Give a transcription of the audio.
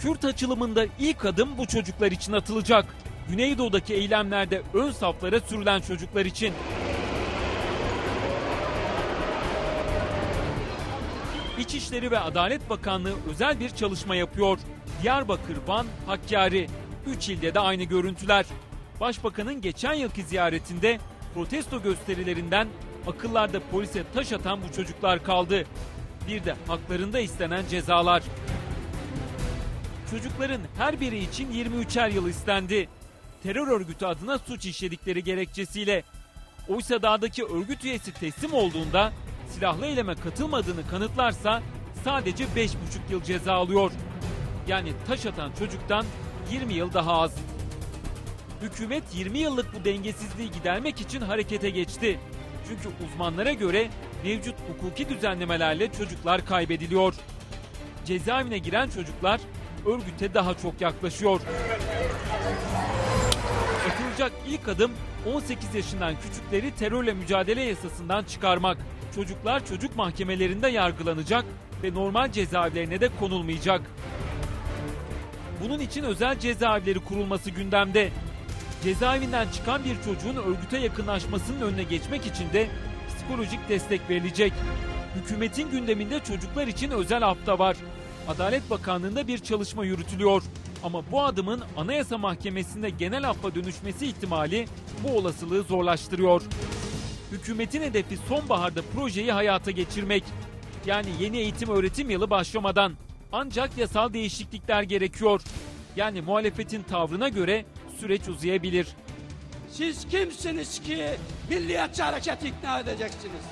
Kürt açılımında ilk adım bu çocuklar için atılacak. Güneydoğu'daki eylemlerde ön saflara sürülen çocuklar için. İçişleri ve Adalet Bakanlığı özel bir çalışma yapıyor. Diyarbakır, Van, Hakkari. Üç ilde de aynı görüntüler. Başbakanın geçen yılki ziyaretinde protesto gösterilerinden akıllarda polise taş atan bu çocuklar kaldı. Bir de haklarında istenen cezalar. Çocukların her biri için 23'er yıl istendi. Terör örgütü adına suç işledikleri gerekçesiyle. Oysa dağdaki örgüt üyesi teslim olduğunda silahlı eyleme katılmadığını kanıtlarsa sadece 5,5 yıl ceza alıyor. Yani taş atan çocuktan 20 yıl daha az. Hükümet 20 yıllık bu dengesizliği gidermek için harekete geçti. Çünkü uzmanlara göre mevcut hukuki düzenlemelerle çocuklar kaybediliyor. Cezaevine giren çocuklar örgüte daha çok yaklaşıyor. Atılacak ilk adım 18 yaşından küçükleri terörle mücadele yasasından çıkarmak. Çocuklar çocuk mahkemelerinde yargılanacak ve normal cezaevlerine de konulmayacak. Bunun için özel cezaevleri kurulması gündemde. Cezaevinden çıkan bir çocuğun örgüte yakınlaşmasının önüne geçmek için de psikolojik destek verilecek. Hükümetin gündeminde çocuklar için özel hafta var. Adalet Bakanlığı'nda bir çalışma yürütülüyor. Ama bu adımın Anayasa Mahkemesi'nde genel affa dönüşmesi ihtimali bu olasılığı zorlaştırıyor. Hükümetin hedefi sonbaharda projeyi hayata geçirmek. Yani yeni eğitim öğretim yılı başlamadan. Ancak yasal değişiklikler gerekiyor. Yani muhalefetin tavrına göre süreç uzayabilir. Siz kimsiniz ki Milliyetçi Hareketi ikna edeceksiniz?